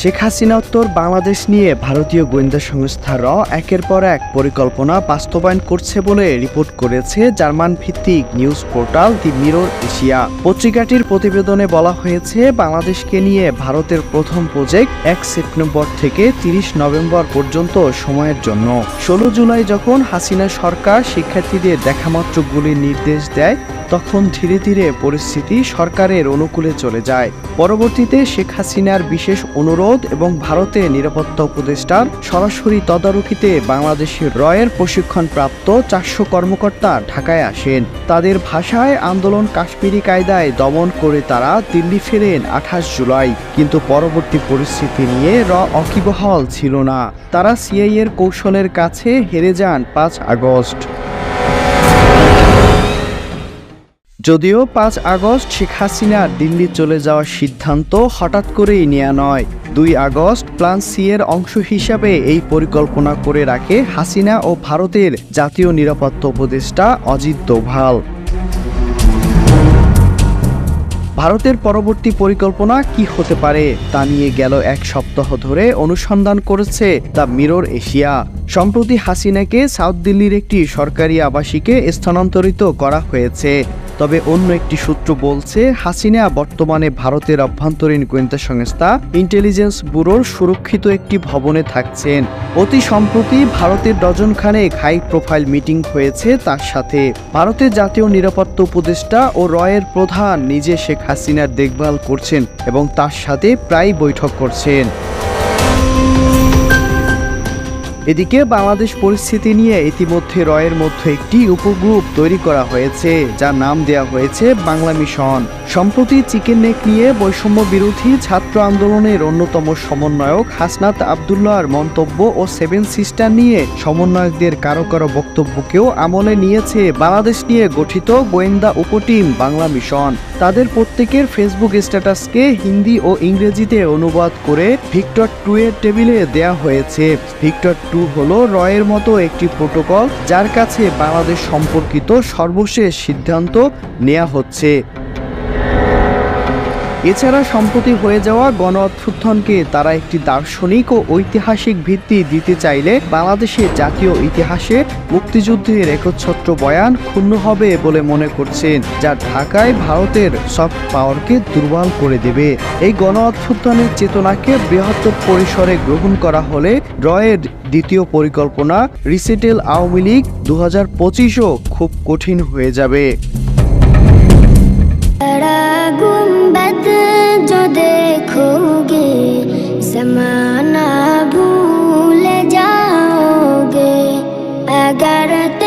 শেখ হাসিনা উত্তর বাংলাদেশ নিয়ে ভারতীয় গোয়েন্দা সংস্থা র একের পর এক পরিকল্পনা বাস্তবায়ন করছে বলে রিপোর্ট করেছে জার্মান ভিত্তিক news portal the Mirror Asia. পত্রিকাটির প্রতিবেদনে বলা হয়েছে, বাংলাদেশকে নিয়ে ভারতের প্রথম প্রজেক্ট এক সেপ্টেম্বর থেকে তিরিশ নভেম্বর পর্যন্ত সময়ের জন্য। ষোলো জুলাই যখন হাসিনা সরকার শিক্ষার্থীদের দেখামাত্র গুলির নির্দেশ দেয়, তখন ধীরে ধীরে পরিস্থিতি সরকারের অনুকূলে চলে যায়। পরবর্তীতে শেখ হাসিনার বিশেষ অনুরোধ এবং ভারতের নিরাপত্তা উপদেষ্টার সরাসরি তদারকিতে বাংলাদেশের রয়ের প্রশিক্ষণপ্রাপ্ত চারশো কর্মকর্তা ঢাকায় আসেন। তাদের ভাষায় আন্দোলন কাশ্মীরি কায়দায় দমন করে তারা দিল্লি ফেরেন আঠাশ জুলাই। কিন্তু পরবর্তী পরিস্থিতি নিয়ে র অকিবহল ছিল না। তারা সিআই এর কৌশলের কাছে হেরে যান পাঁচ আগস্ট। যদিও পাঁচ আগস্ট শেখ হাসিনা দিল্লি চলে যাওয়ার সিদ্ধান্ত হঠাৎ করেই নেওয়া নয়। দুই আগস্ট প্লান সি এর অংশ হিসাবে এই পরিকল্পনা করে রাখে হাসিনা ও ভারতের জাতীয় নিরাপত্তা উপদেষ্টা অজিত দোভাল। ভারতের পরবর্তী পরিকল্পনা কি হতে পারে তা নিয়ে গেল এক সপ্তাহ ধরে অনুসন্ধান করেছে দ্য মিরর এশিয়া। সম্প্রতি হাসিনাকে সাউথ দিল্লির একটি সরকারি আবাসিকে স্থানান্তরিত করা হয়েছে। তবে অন্য একটি সূত্র বলছে, হাসিনা বর্তমানে ভারতের অভ্যন্তরীণ গোয়েন্দা সংস্থা ইন্টেলিজেন্স ব্যুরোর সুরক্ষিত একটি ভবনে থাকছেন। অতি সম্প্রতি ভারতের ডজন খানেক হাই প্রোফাইল মিটিং হয়েছে তার সাথে। ভারতের জাতীয় নিরাপত্তা উপদেষ্টা ও রয়ের প্রধান নিজে শেখ হাসিনার দেখভাল করছেন এবং তার সাথে প্রায় বৈঠক করছেন। এদিকে বাংলাদেশ পরিস্থিতি নিয়ে ইতিমধ্যে রয়ের মধ্যে একটি উপগ্রুপ তৈরি করা হয়েছে, যার নাম দেওয়া হয়েছে বাংলা মিশন। সম্প্রতি চিকেন নেক নিয়ে বৈষম্য বিরোধী ছাত্র আন্দোলনের অন্যতম সমন্বয়ক হাসনাত আবদুল্লাহর মন্তব্য ও সেভেন সিস্টার নিয়ে সমন্বয়কদের কারও কারও বক্তব্যকেও আমলে নিয়েছে বাংলাদেশ নিয়ে গঠিত গোয়েন্দা উপটিম বাংলা মিশন। তাদের প্রত্যেকের ফেসবুক স্ট্যাটাসকে হিন্দি ও ইংরেজিতে অনুবাদ করে ভিক্টর টু এর টেবিলে দেয়া হয়েছে। ভিক্টর টু হলো রয়ের মতো একটি প্রোটোকল যার কাছে বাংলাদেশ সম্পর্কিত সর্বশেষ সিদ্ধান্ত নেওয়া হচ্ছে। এছাড়া সম্প্রতি হয়ে যাওয়া গণ অভ্যুত্থানকে তারা একটি দার্শনিক ও ঐতিহাসিক ভিত্তি দিতে চাইলে বাংলাদেশের জাতীয় ইতিহাসে মুক্তিযুদ্ধের একচ্ছত্র বয়ান ক্ষুণ্ণ হবে বলে মনে করছেন, যা ঢাকায় ভারতের সফট পাওয়ারকে দুর্বল করে দেবে। এই গণ অভ্যুত্থানের চেতনাকে বৃহত্তর পরিসরে গ্রহণ করা হলে রয়ের দ্বিতীয় পরিকল্পনা রিসেটেল আওয়ামী লীগ দু হাজার খুব কঠিন হয়ে যাবে। gotta